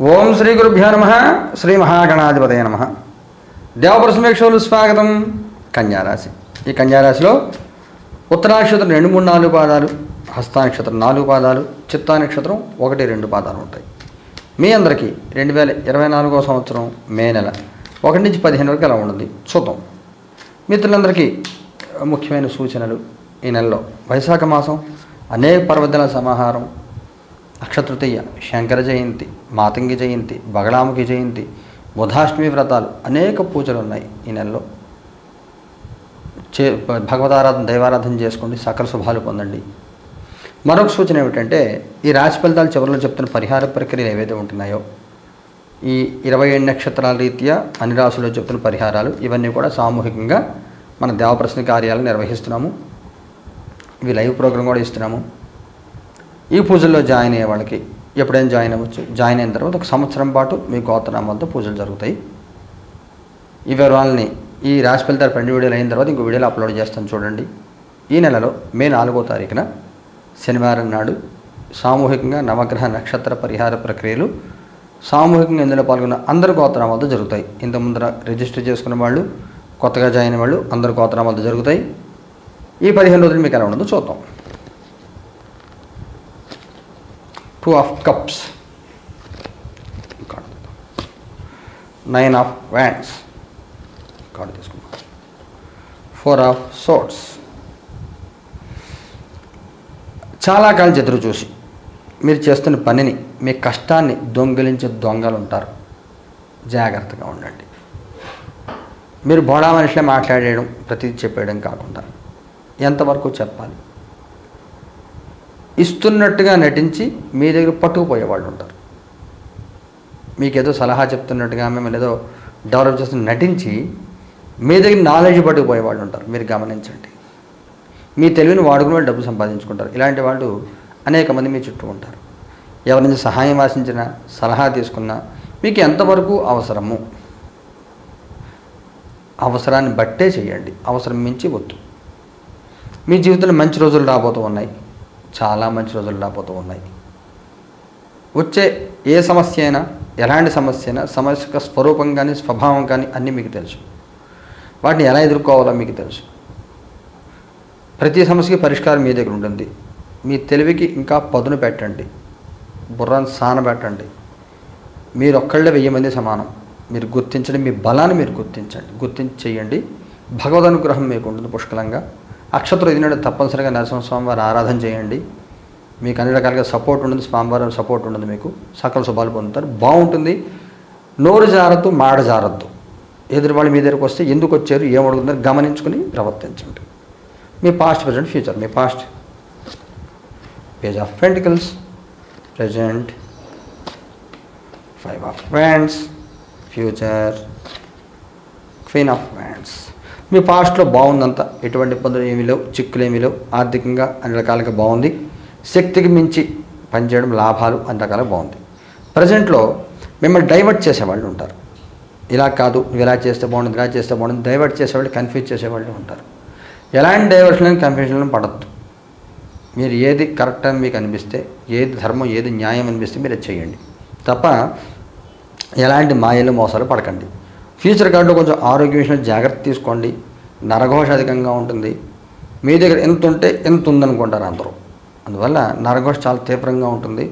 ఓం శ్రీ గురుభ్యో నమ. శ్రీ మహాగణాధిపతయ నమ. దేవపరసమేక్షలు స్వాగతం. కన్యారాశి. ఈ కన్యారాశిలో ఉత్తరాక్షత్రం రెండు మూడు నాలుగు పాదాలు హస్తానక్షత్రం నాలుగు పాదాలు చిత్తా నక్షత్రం ఒకటి రెండు పాదాలు ఉంటాయి. మీ అందరికీ రెండు వేల ఇరవై నాలుగో సంవత్సరం మే నెల ఒకటి నుంచి పదిహేను వరకు ఎలా ఉంటుంది? చూద్దాం. మిత్రులందరికీ ముఖ్యమైన సూచనలు ఈ నెలలో. వైశాఖ మాసం అనేక పర్వదిన సమాహారం అక్షతృతీయ శంకర జయంతి మాతంగి జయంతి బగళాముఖి జయంతి బుధాష్టమి వ్రతాలు అనేక పూజలు ఉన్నాయి ఈ నెలలో. చే భగవతారాధన దైవారాధన చేసుకోండి సకల శుభాలు పొందండి. మరొక సూచన ఏమిటంటే ఈ రాశి ఫలితాలు చివరిలో చెప్తున్న పరిహార ప్రక్రియలు ఏవైతే ఉంటున్నాయో ఈ ఇరవై ఏడు నక్షత్రాల రీత్యా అన్ని రాశుల్లో చెప్తున్న పరిహారాలు ఇవన్నీ కూడా సామూహికంగా మన దేవప్రశ్న కార్యాలు నిర్వహిస్తున్నాము. ఇవి లైవ్ ప్రోగ్రాం కూడా ఇస్తున్నాము. ఈ పూజల్లో జాయిన్ అయ్యే వాళ్ళకి ఎప్పుడైనా జాయిన్ అవ్వచ్చు. జాయిన్ అయిన తర్వాత ఒక సంవత్సరం పాటు మీ గోత్రనామాలతో పూజలు జరుగుతాయి. ఈ వివరాలని ఈ రాశి ఫలితాలు రెండు వీడియోలు అయిన తర్వాత ఇంకో వీడియోలు అప్లోడ్ చేస్తాను చూడండి. ఈ నెలలో మే నాలుగో తారీఖున శనివారం నాడు సామూహికంగా నవగ్రహ నక్షత్ర పరిహార ప్రక్రియలు సామూహికంగా ఇందులో పాల్గొన్న అందరు గోత్రనామాలతో జరుగుతాయి. ఇంత ముందర రిజిస్టర్ చేసుకున్న వాళ్ళు కొత్తగా జాయిన్ అయిన వాళ్ళు అందరు గోత్రనామాలతో జరుగుతాయి. ఈ పదిహేను రోజులు మీకు ఎలా ఉండదో చూద్దాం. Two of cups. Card nine of wands. Card తీసుకున్నాం ఫోర్ ఆఫ్ సోట్స్ చాలా కాలం ఎదురు చూసి మీరు చేస్తున్న పనిని మీ కష్టాన్ని దొంగిలించే దొంగలు ఉంటారు. జాగ్రత్తగా ఉండండి. మీరు బోడా మనిషిలో మాట్లాడేయడం ప్రతిదీ చెప్పేయడం కాకుండా ఎంతవరకు చెప్పాలి? ఇస్తున్నట్టుగా నటించి మీ దగ్గర పట్టుకుపోయే వాళ్ళు ఉంటారు. మీకు ఏదో సలహా చెప్తున్నట్టుగా మిమ్మల్ని ఏదో డెవలప్ చేస్తున్న నటించి మీ దగ్గర నాలెడ్జ్ పట్టుకుపోయే వాళ్ళు ఉంటారు. మీరు గమనించండి. మీ తెలివిని వాడుకుని వాళ్ళు డబ్బు సంపాదించుకుంటారు. ఇలాంటి వాళ్ళు అనేక మంది మీ చుట్టూ ఉంటారు. ఎవరి నుంచి సహాయం ఆశించినా సలహా తీసుకున్నా మీకు ఎంతవరకు అవసరము అవసరాన్ని బట్టే చేయండి. అవసరం మించి వద్దు. మీ జీవితంలో మంచి రోజులు రాబోతూ ఉన్నాయి. చాలా మంచి రోజులు రాబోతూ ఉన్నాయి. వచ్చే ఏ సమస్య అయినా ఎలాంటి సమస్య అయినా సమస్య యొక్క స్వరూపం కానీ స్వభావం కానీ అన్నీ మీకు తెలుసు. వాటిని ఎలా ఎదుర్కోవాలో మీకు తెలుసు. ప్రతి సమస్యకి పరిష్కారం మీ దగ్గర ఉంటుంది. మీ తెలివికి ఇంకా పదును పెట్టండి. బుర్రాన్ని సానబెట్టండి మీరు ఒక్కళ్ళే వెయ్యి మంది సమానం. మీరు గుర్తించండి. మీ బలాన్ని మీరు గుర్తించండి. గుర్తించి చేయండి. భగవద్ అనుగ్రహం మీకు ఉంటుంది పుష్కలంగా. అక్షతలు ఎదినాడు తప్పనిసరిగా నరసింహస్వామి వారి ఆరాధన చేయండి. మీకు అన్ని రకాలుగా సపోర్ట్ ఉంటుంది స్వామివారి సపోర్ట్ ఉంటుంది మీకు. సకల శుభాలు పొందుతారు. బాగుంటుంది. నోరు జారద్దు మాట జారద్దు. ఎదురు వాళ్ళు మీ దగ్గరకు వస్తే ఎందుకు వచ్చారు ఏం అడుగుతున్నారు గమనించుకుని ప్రవర్తించండి. మీ past present future me past page of pentacles present five of wands future queen of wands మీ పాస్ట్లో బాగుందంతా ఎటువంటి ఇబ్బందులు ఏమీ లేవు చిక్కులు ఏమీ లేవు. ఆర్థికంగా అన్ని రకాలుగా బాగుంది. శక్తికి మించి పనిచేయడం లాభాలు అన్ని రకాలుగా బాగుంది. ప్రజెంట్లో మిమ్మల్ని డైవర్ట్ చేసేవాళ్ళు ఉంటారు. ఇలా కాదు నువ్వు ఇలా చేస్తే బాగుంటుంది ఇలా చేస్తే బాగుంటుంది. డైవర్ట్ చేసేవాళ్ళు కన్ఫ్యూజ్ చేసేవాళ్ళు ఉంటారు. ఎలాంటి డైవర్షన్ కన్ఫ్యూజన్లను పడద్దు. మీరు ఏది కరెక్ట్ అని మీకు అనిపిస్తే ఏది ధర్మం ఏది న్యాయం అనిపిస్తే మీరు చేయండి. తప్ప ఎలాంటి మాయలు మోసాలు పడకండి. ఫ్యూచర్ కార్డులో కొంచెం ఆరోగ్య విషయంలో జాగ్రత్త తీసుకోండి. నరఘోష అధికంగా ఉంటుంది. మీ దగ్గర ఎంత ఉంటే ఎంత ఉందనుకుంటారు అందరూ. అందువల్ల నరఘోష చాలా తీవ్రంగా ఉంటుంది.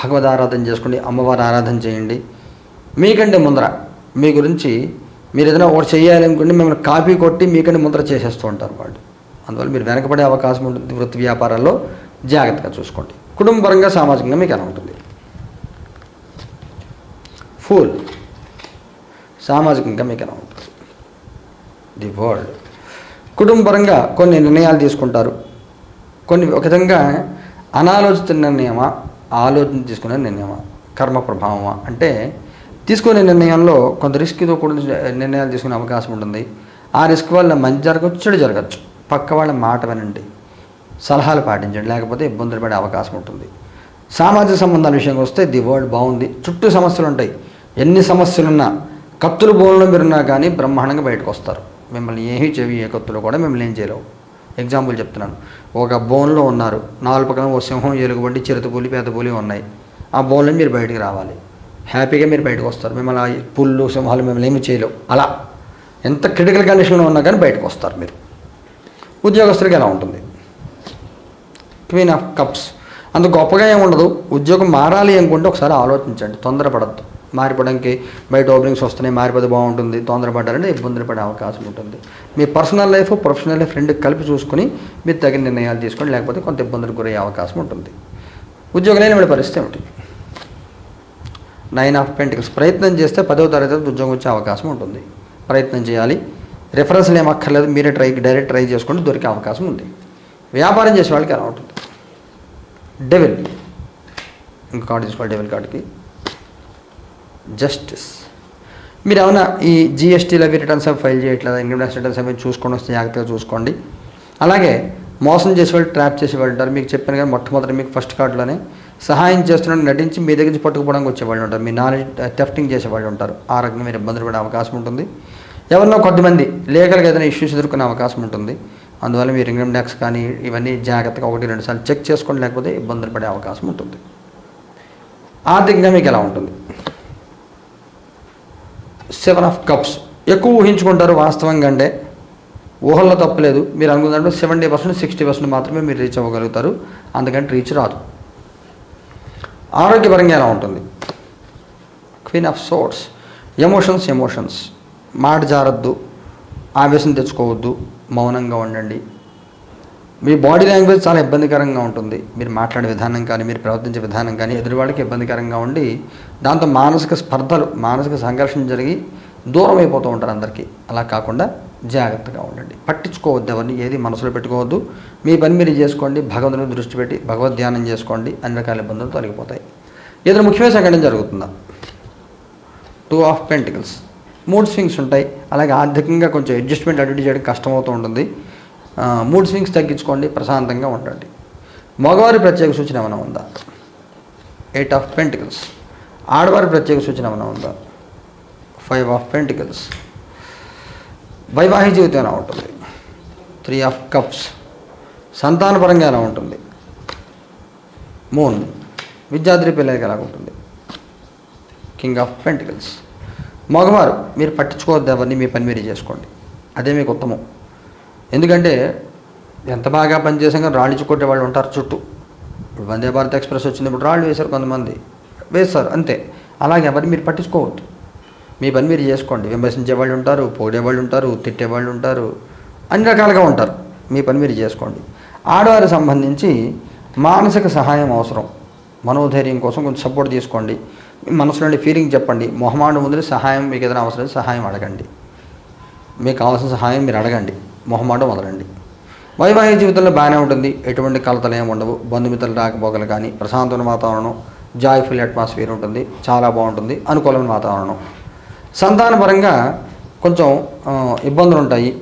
భగవద్ ఆరాధన చేసుకోండి అమ్మవారి ఆరాధన చేయండి. మీకంటే ముందర మీ గురించి మీరు ఏదైనా ఒకటి చేయాలనుకుంటే మిమ్మల్ని కాపీ కొట్టి మీకంటే ముందర చేసేస్తూ ఉంటారు వాళ్ళు. అందువల్ల మీరు వెనకబడే అవకాశం ఉంటుంది వృత్తి వ్యాపారాల్లో. జాగ్రత్తగా చూసుకోండి. కుటుంబపరంగా సామాజికంగా మీకు ఎలా ఉంటుంది? ఫుల్ సామాజికంగా మీకు ఎలా ఉంటుంది? ది వరల్డ్ కుటుంబపరంగా కొన్ని నిర్ణయాలు తీసుకుంటారు. కొన్ని ఒక విధంగా అనాలోచిత నిర్ణయమా ఆలోచన తీసుకునే నిర్ణయమా కర్మ ప్రభావమా? అంటే తీసుకునే నిర్ణయంలో కొంత రిస్క్తో కూడిన నిర్ణయాలు తీసుకునే అవకాశం ఉంటుంది. ఆ రిస్క్ వల్ల మంచి జరగచ్చు చెడు జరగచ్చు పక్క వాళ్ళ మాట వినండి. సలహాలు పాటించండి. లేకపోతే ఇబ్బందులు పడే అవకాశం ఉంటుంది. సామాజిక సంబంధాల విషయంకి వస్తే ది వరల్డ్ బాగుంది. చుట్టూ సమస్యలు ఉంటాయి. ఎన్ని సమస్యలున్నా కత్తులు బోన్లో మీరున్నా కానీ బ్రహ్మాండంగా బయటకు వస్తారు. మిమ్మల్ని ఏమీ చెవి ఏ కత్తులు కూడా మిమ్మల్ని ఏం చేయలేవు. ఎగ్జాంపుల్ చెప్తున్నాను. ఒక బోన్లో ఉన్నారు. నాలుగు పక్కన ఓ సింహం ఎలుగుబంటి చిరుతపులి పెద్దపులి ఉన్నాయి. ఆ బోన్లో మీరు బయటికి రావాలి. హ్యాపీగా మీరు బయటకు వస్తారు. మిమ్మల్ని పుల్లు సింహాలు మిమ్మల్ని ఏమి చేయలేవు. అలా. ఎంత క్రిటికల్ కండిషన్లో ఉన్నా కానీ బయటకు వస్తారు మీరు. ఉద్యోగస్తులకి ఎలా ఉంటుంది? క్వీన్ ఆఫ్ కప్స్ అంత గొప్పగా ఏమి ఉండదు. ఉద్యోగం మారాలి అనుకుంటే ఒకసారి ఆలోచించండి. తొందరపడద్దు. మారిపోవడానికి బయట ఓపెనింగ్స్ వస్తున్నాయి మారిపోతే బాగుంటుంది తొందరపడ్డారంటే ఇబ్బందులు పడే అవకాశం ఉంటుంది. మీ పర్సనల్ లైఫ్ ప్రొఫెషనల్ లైఫ్ రెండు కలిపి చూసుకుని మీరు తగిన నిర్ణయాలు తీసుకోండి లేకపోతే కొంత ఇబ్బందులకు గురయ్యే అవకాశం ఉంటుంది. ఉద్యోగం లేని పరిస్థితి ఏమిటి? నైన్ ఆఫ్ పెంటికల్స్ ప్రయత్నం చేస్తే పదవ తరగతి ఉద్యోగం వచ్చే అవకాశం ఉంటుంది. ప్రయత్నం చేయాలి. రిఫరెన్స్లు ఏం అక్కర్లేదు మీరే ట్రై డైరెక్ట్ ట్రై చేసుకుంటే దొరికే అవకాశం ఉంది. వ్యాపారం చేసే వాళ్ళకి ఎలా ఉంటుంది? డెవిల్ ఇంకా కార్డు తీసుకోవాలి డెవిల్ కార్డుకి జస్టిస్ మీరు ఏమైనా ఈ జిఎస్టీలో అవి రిటర్న్స్ అవి ఫైల్ చేయట్లేదు ఇన్కమ్ ట్యాక్స్ రిటర్న్స్ అవి చూసుకొని వస్తే జాగ్రత్తగా చూసుకోండి. అలాగే మోసం చేసే వాళ్ళు ట్రాప్ చేసే వాళ్ళు ఉంటారు. మీకు చెప్పాను కానీ మొట్టమొదటి మీకు ఫస్ట్ కార్డులోనే సహాయం చేస్తున్నట్టు నటించి మీ దగ్గర నుంచి పట్టుకుపోవడానికి వచ్చేవాళ్ళు ఉంటారు. మీ నాలెడ్జ్ టెఫ్టింగ్ చేసేవాళ్ళు ఉంటారు. ఆ రకంగా మీరు ఇబ్బందులు పడే అవకాశం ఉంటుంది. ఎవరినో కొద్దిమంది లీగల్గా ఏదైనా ఇష్యూస్ ఎదుర్కొనే అవకాశం ఉంటుంది. అందువల్ల మీరు ఇన్కమ్ ట్యాక్స్ కానీ ఇవన్నీ జాగ్రత్తగా ఒకటి రెండు సార్లు చెక్ చేసుకోండి. లేకపోతే ఇబ్బందులు పడే అవకాశం ఉంటుంది. ఆర్థికంగా మీకు ఎలా ఉంటుంది? Seven of cups. ఎక్కువ ఊహించుకుంటారు వాస్తవంగా అంటే. ఊహల్లో తప్పలేదు. మీరు అనుకున్నట్టు సెవెంటీ పర్సెంట్ సిక్స్టీ పర్సెంట్ మాత్రమే మీరు రీచ్ అవ్వగలుగుతారు. అందుకని రీచ్ రాదు. ఆరోగ్యపరంగా ఎలా ఉంటుంది? Queen of swords. Emotions emotions. మాట జారద్దు. ఆవేశం తెచ్చుకోవద్దు. మౌనంగా ఉండండి. మీ బాడీ లాంగ్వేజ్ చాలా ఇబ్బందికరంగా ఉంటుంది. మీరు మాట్లాడే విధానం కానీ మీరు ప్రవర్తించే విధానం కానీ ఎదురువాడికి ఇబ్బందికరంగా ఉండి దాంతో మానసిక స్పర్ధలు మానసిక సంఘర్షణ జరిగి దూరం అయిపోతూ ఉంటారు అందరికీ. అలా కాకుండా జాగ్రత్తగా ఉండండి. పట్టించుకోవద్దు ఎవరిని ఏది మనసులో పెట్టుకోవద్దు. మీ పని మీరు చేసుకోండి భగవంతుని దృష్టి పెట్టి భగవద్ ధ్యానం చేసుకోండి అన్ని రకాల ఇబ్బందులు తొలగిపోతాయి. ఏదైనా ముఖ్యమైన సంఘటన జరుగుతుందా? Two of pentacles mood swings ఉంటాయి. అలాగే ఆర్థికంగా కొంచెం అడ్జస్ట్మెంట్ అటు చేయడం కష్టమవుతూ ఉంటుంది. మూడ్ స్వింగ్స్ తగ్గించుకోండి ప్రశాంతంగా ఉండండి. మగవారి ప్రత్యేక సూచన ఏమైనా ఉందా? ఎయిట్ ఆఫ్ పెంటికల్స్ ఆడవారి ప్రత్యేక సూచన ఏమైనా ఉందా? ఫైవ్ ఆఫ్ పెంటికల్స్ వైవాహిక జీవితం ఎలా ఉంటుంది? త్రీ ఆఫ్ కప్స్ సంతానపరంగా ఎలా ఉంటుంది? మూన్ విద్యార్థి పిల్లలకి ఎలా ఉంటుంది. కింగ్ ఆఫ్ పెంటికల్స్ మగవారు మీరు పట్టించుకోవద్దు ఎవరిని మీ పని మీరు చేసుకోండి. అదే మీకు ఉత్తమం. ఎందుకంటే ఎంత బాగా పనిచేసాం కానీ రాళ్ళు కొట్టే వాళ్ళు ఉంటారు చుట్టూ. ఇప్పుడు వందే భారత్ ఎక్స్ప్రెస్ వచ్చినప్పుడు రాళ్ళు వేశారు కొంతమంది. వేస్తారు అంతే. అలాగే ఎవరిని మీరు పట్టించుకోవద్దు. మీ పని మీరు చేసుకోండి. విమర్శించే వాళ్ళు ఉంటారు పొగిడే వాళ్ళు ఉంటారు తిట్టే వాళ్ళు ఉంటారు అన్ని రకాలుగా ఉంటారు. మీ పని మీరు చేసుకోండి. ఆడవారికి సంబంధించి మానసిక సహాయం అవసరం. మనోధైర్యం కోసం కొంచెం సపోర్ట్ తీసుకోండి. మీ మనసులో ఫీలింగ్ చెప్పండి. మొహమాడు ముందు సహాయం మీకు ఏదైనా అవసరం సహాయం అడగండి. మీకు కావాల్సిన సహాయం మీరు అడగండి. మొహమాటం వదలండి. వైవాహిక జీవితంలో బాగానే ఉంటుంది. ఎటువంటి కలతలు ఏమి ఉండవు. బంధుమిత్రులు రాకపోకలు కానీ ప్రశాంతమైన వాతావరణం జాయ్ఫుల్ అట్మాస్ఫియర్ ఉంటుంది. చాలా బాగుంటుంది. అనుకూలమైన వాతావరణం. సంతానపరంగా కొంచెం ఇబ్బందులు ఉంటాయి.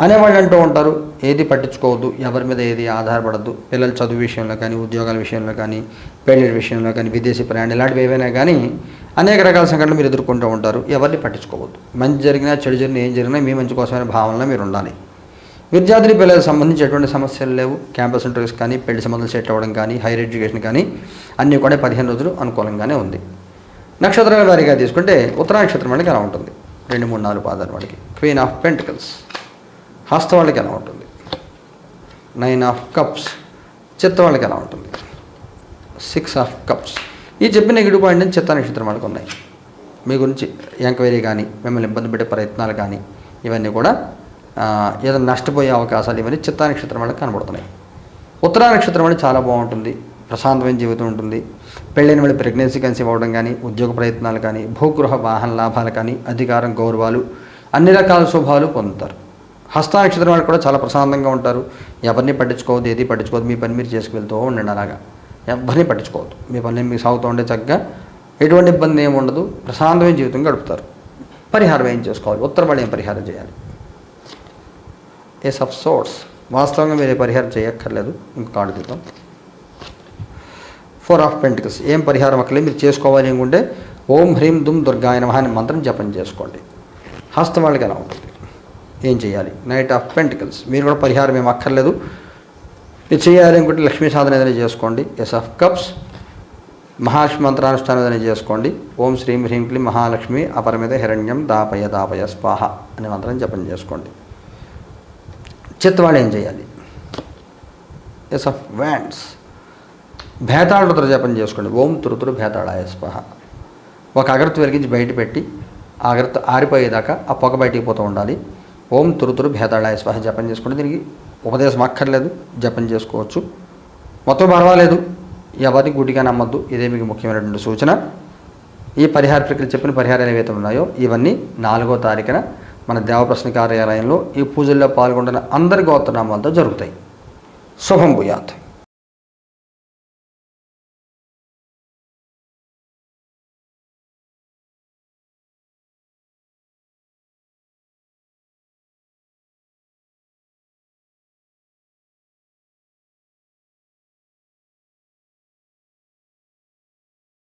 అనేవాళ్ళు అంటూ ఉంటారు ఏది పట్టించుకోవద్దు ఎవరి మీద ఏది ఆధారపడద్దు. పిల్లల చదువు విషయంలో కానీ ఉద్యోగాల విషయంలో కానీ పెళ్ళిళ్ళ విషయంలో కానీ విదేశీ ప్రయాణం ఇలాంటివి ఏవైనా కానీ అనేక రకాల సంఘటనలు మీరు ఎదుర్కొంటూ ఉంటారు. ఎవరిని పట్టించుకోవద్దు. మంచి జరిగినా చెడు జరిగినా ఏం జరిగినా మీ మంచి కోసమైన భావనలో మీరు ఉండాలి. విద్యార్థిని పిల్లలకు సంబంధించి ఎటువంటి సమస్యలు లేవు. క్యాంపస్ ఇంటర్వ్యూస్ కానీ పెళ్ళి సంబంధాలు సెట్ అవ్వడం కానీ హైయర్ ఎడ్యుకేషన్ కానీ అన్నీ కూడా పదిహేను రోజులు అనుకూలంగానే ఉంది. నక్షత్రాల వారీగా తీసుకుంటే ఉత్తరా నక్షత్రం వాళ్ళకి ఎలా ఉంటుంది? రెండు మూడు నాలుగు పాదాలు వాడికి క్వీన్ ఆఫ్ పెంటికల్స్ హస్త వాళ్ళకి ఎలా ఉంటుంది? నైన్ ఆఫ్ కప్స్ చిత్త వాళ్ళకి ఎలా ఉంటుంది? సిక్స్ ఆఫ్ కప్స్ ఈ చెప్పిన నెగిటివ్ పాయింట్ నుంచి చిత్త నక్షత్రం వాళ్ళకి ఉన్నాయి. మీ గురించి ఎంక్వైరీ కానీ మిమ్మల్ని ఇబ్బంది పెట్టే ప్రయత్నాలు కానీ ఇవన్నీ కూడా ఏదైనా నష్టపోయే అవకాశాలు ఇవన్నీ చిత్తా నక్షత్రం వాళ్ళకి కనబడుతున్నాయి. ఉత్తరా నక్షత్రం అనేది చాలా బాగుంటుంది. ప్రశాంతమైన జీవితం ఉంటుంది. పెళ్ళైన వాళ్ళు ప్రెగ్నెన్సీ కన్సీవ్ అవ్వడం కానీ ఉద్యోగ ప్రయత్నాలు కానీ భూగృహ వాహన లాభాలు కానీ అధికారం గౌరవాలు అన్ని రకాల శుభాలు పొందుతారు. హస్త నక్షత్రం వాళ్ళు కూడా చాలా ప్రశాంతంగా ఉంటారు. ఎవరిని పట్టించుకోవద్దు ఏది పట్టించుకోవద్దు మీ పని మీరు చేసుకువెళ్తూ ఉండండి అలాగా. ఎవరిని పట్టించుకోవద్దు. మీ పని మీకు సాగుతూ ఉండే చక్కగా ఎటువంటి ఇబ్బంది ఏమి ఉండదు. ప్రశాంతమైన జీవితం గడుపుతారు. పరిహారం ఏం చేసుకోవాలి? ఉత్తర వాళ్ళు ఏం పరిహారం చేయాలి? ఎస్ ఆఫ్ సోర్స్ వాస్తవంగా మీరు పరిహారం చేయక్కర్లేదు. ఇంకా కార్డు తీద్దాం ఫోర్ ఆఫ్ పెంటికల్స్ ఏం పరిహారం అక్కర్లేదు. మీరు చేసుకోవాలి అనుకుంటే ఓం హ్రీం దుమ్ దుర్గాయ నమః అనే మంత్రం జపం చేసుకోండి. హస్తం వాళ్ళకి ఎలా ఉంటుంది. ఏం చేయాలి? నైట్ ఆఫ్ పెంటికల్స్ మీరు కూడా పరిహారం ఏం అక్కర్లేదు. మీరు చేయాలి అనుకుంటే లక్ష్మీ సాధన ఏదైనా చేసుకోండి. ఎస్ ఆఫ్ కప్స్ మహాలక్ష్మి మంత్రానుష్ఠానం ఏదైనా చేసుకోండి. ఓం శ్రీం హ్రీం క్లీం మహాలక్ష్మి అపరమిత హిరణ్యం దాపయ దాపయ స్వాహ అనే మంత్రం జపం చేసుకోండి. చిత్తవాడు ఏం చేయాలి? ఎస్ ఆఫ్ వ్యాండ్స్ భేతాళుతో జపం చేసుకోండి. ఓం తురుతురు భేతాళాయ స్పహ. ఒక అగరత్తు వెలిగించి బయట పెట్టి ఆ అగరత్తు ఆరిపోయేదాకా ఆ పొగ బయటికి పోతూ ఉండాలి. ఓం తురుతురు భేతాళాయ స్వాహ జపం చేసుకోండి. దీనికి ఉపదేశం అక్కర్లేదు. జపం చేసుకోవచ్చు. మొత్తం పర్వాలేదు. ఎవరిని గుడిగా నమ్మద్దు. ఇదే మీకు ముఖ్యమైనటువంటి సూచన. ఈ పరిహార ప్రక్రియ చెప్పిన పరిహారాలు ఏవైతే ఉన్నాయో ఇవన్నీ నాలుగో తారీఖున మన దేవప్రశ్న కార్యాలయంలో ఈ పూజల్లో పాల్గొంటున్న అందరి గోత్రనామాలతో జరుగుతాయి. శుభం భూయాత్.